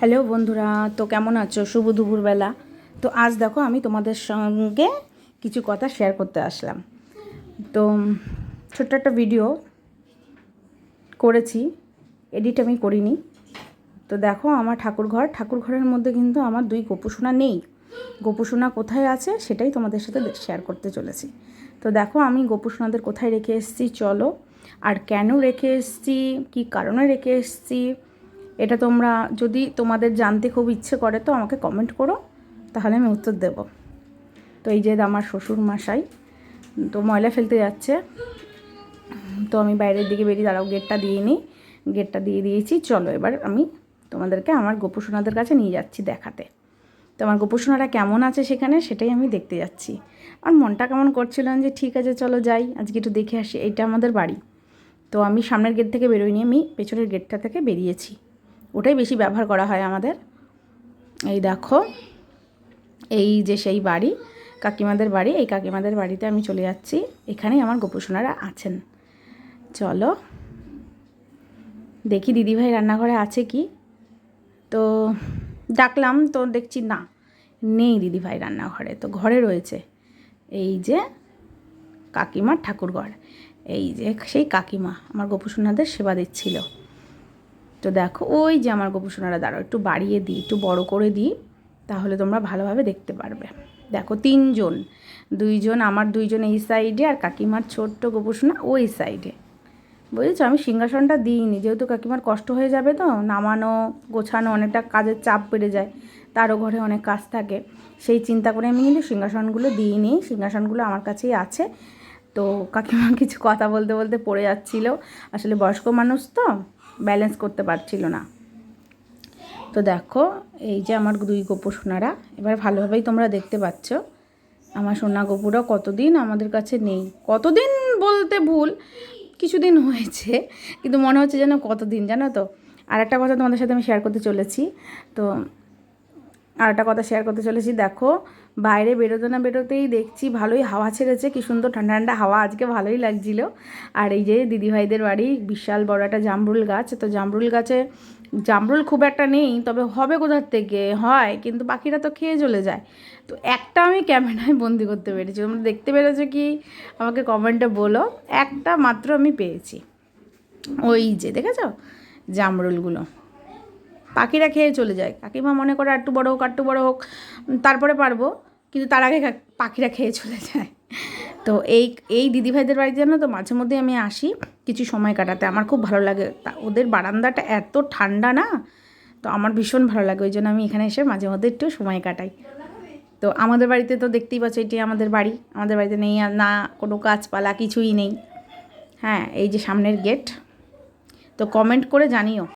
Hello বন্ধুরা, তো কেমন আছো? শুভ দুপুরবেলা। তো আজ দেখো আমি তোমাদের সঙ্গে কিছু কথা শেয়ার করতে আসলাম। তো ছোট্ট একটা ভিডিও করেছি এডিট আমি করিনি। তো দেখো আমার ঠাকুর ঘর, ঠাকুর ঘরের মধ্যে কিন্তু আমার দুই গোপুসোনা নেই। গোপুসোনা কোথায় আছে সেটাই তোমাদের সাথে শেয়ার করতে চলেছি। তো দেখো আমি গোপুসোনাদের কোথায় রেখে এসেছি, চলো। আর কেন রেখে এসেছি, কী কারণে রেখে এসেছি এটা তোমরা যদি তোমাদের জানতে খুব ইচ্ছে করে তো আমাকে কমেন্ট করো, তাহলে আমি উত্তর দেব। তো এই যে আমার শ্বশুর মশাই, তো ময়লা ফেলতে যাচ্ছে। তো আমি বাইরের দিকে বেরিয়ে দাঁড়াও গেটটা দিয়ে নিই। গেটটা দিয়ে দিয়েছি, চলো এবার আমি তোমাদেরকে আমার গোপুসোনাদের কাছে নিয়ে যাচ্ছি দেখাতে। তো আমার গোপুসোনারা কেমন আছে সেখানে সেটাই আমি দেখতে যাচ্ছি। আর মনটা কেমন করছিলাম যে ঠিক আছে, চলো যাই, আজকে একটু দেখে আসি এইটা আমাদের বাড়ি। তো আমি সামনের গেট থেকে বেরোইনি, আমি পেছনের গেটটা থেকে বেরিয়েছি। ওটাই বেশি ব্যবহার করা হয় আমাদের। এই দেখো, এই যে সেই বাড়ি, কাকিমাদের বাড়ি, এই কাকিমাদের বাড়িতে আমি চলে যাচ্ছি। এখানেই আমার গোপুসোনারা আছেন। চলো, দেখি দিদিভাই রান্নাঘরে আছে কি? তো ডাকলাম, তো দেখছি না, নেই দিদিভাই রান্নাঘরে, তো ঘরে রয়েছে। এই যে কাকিমার ঠাকুরঘর, এই যে সেই কাকিমা, আমার গোপুসোনাদের সেবা দিচ্ছিল। তো দেখো, ওই যে আমার গোপুসোনারা দাঁড়াও, একটু বাড়িয়ে দিই, একটু বড় করে দিই, তাহলে তোমরা ভালোভাবে দেখতে পারবে। দেখো, তিনজন, দুইজন, আমার দুইজন এই সাইডে আর কাকিমার ছোট্ট গোপুসোনা ওই সাইডে বুঝেছ? আমি সিংহাসনটা দিইনি, যেহেতু কাকিমার কষ্ট হয়ে যাবে তো, নামানো, গোছানো অনেকটা কাজের চাপ বেড়ে যায়, তারও ঘরে অনেক কাজ থাকে। সেই চিন্তা করে আমি কিন্তু সিংহাসনগুলো দিইনি, সিংহাসনগুলো আমার কাছেই আছে। তো কাকিমা কিছু কথা বলতে বলতে পড়ে যাচ্ছিল। আসলে বয়স্ক মানুষ তো ব্যালেন্স করতে পারছিল না। তো দেখো, এই যে আমার দুই গোপু সোনারা, এবার ভালোভাবেই তোমরা দেখতে পাচ্ছ। আমার সোনা গোপুরা কতদিন আমাদের কাছে নেই। কতদিন বলতে ভুল, কিছুদিন হয়েছে, কিন্তু মনে হচ্ছে যেন কতদিন, জানো তো? আর একটা কথা তোমাদের সাথে আমি শেয়ার করতে চলেছি। তো আর একটা কথা শেয়ার করতে চলেছি। দেখো, বাইরে বেরোতে না বেরোতেই দেখছি ভালোই হাওয়া ছেড়েছে। কি সুন্দর ঠান্ডা ঠান্ডা হাওয়া আজকে ভালোই লাগছিল। আর এই যে দিদিভাইদের বাড়ি, বিশাল বড় একটা জামরুল গাছ। তো জামরুল গাছে, জামরুল খুব একটা নেই, তবে হবে কোথার থেকে? হয়, কিন্তু পাখিরা তো খেয়ে চলে যায়। তো একটা আমি ক্যামেরায় বন্দি করতে পেরেছি। তোমরা দেখতে পেরেছ কি? আমাকে কমেন্টে বলো। একটা মাত্র আমি পেয়েছি। ওই যে, দেখেছ? জামরুলগুলো। পাখিরা খেয়ে চলে যায়। কাকিমা মনে করে একটু বড়ো হোক একটু বড়ো হোক, তারপরে পারব। কিন্তু তার আগে পাখিরা খেয়ে চলে যায়। তো এই এই দিদিভাইদের বাড়িতে জানো তো, মাঝে মধ্যে আমি আসি কিছু সময় কাটাতে। আমার খুব ভালো লাগে। তা ওদের বারান্দাটা এত ঠান্ডা না, তো আমার ভীষণ ভালো লাগে। ওই জন্য আমি এখানে এসে মাঝে মধ্যে একটু সময় কাটাই। তো আমাদের বাড়িতে তো দেখতেই পাচ্ছ, এটি আমাদের বাড়ি। আমাদের বাড়িতে নেই না কোনো গাছপালা, কিছুই নেই। হ্যাঁ এই যে সামনের গেট তো কমেন্ট করে জানিও।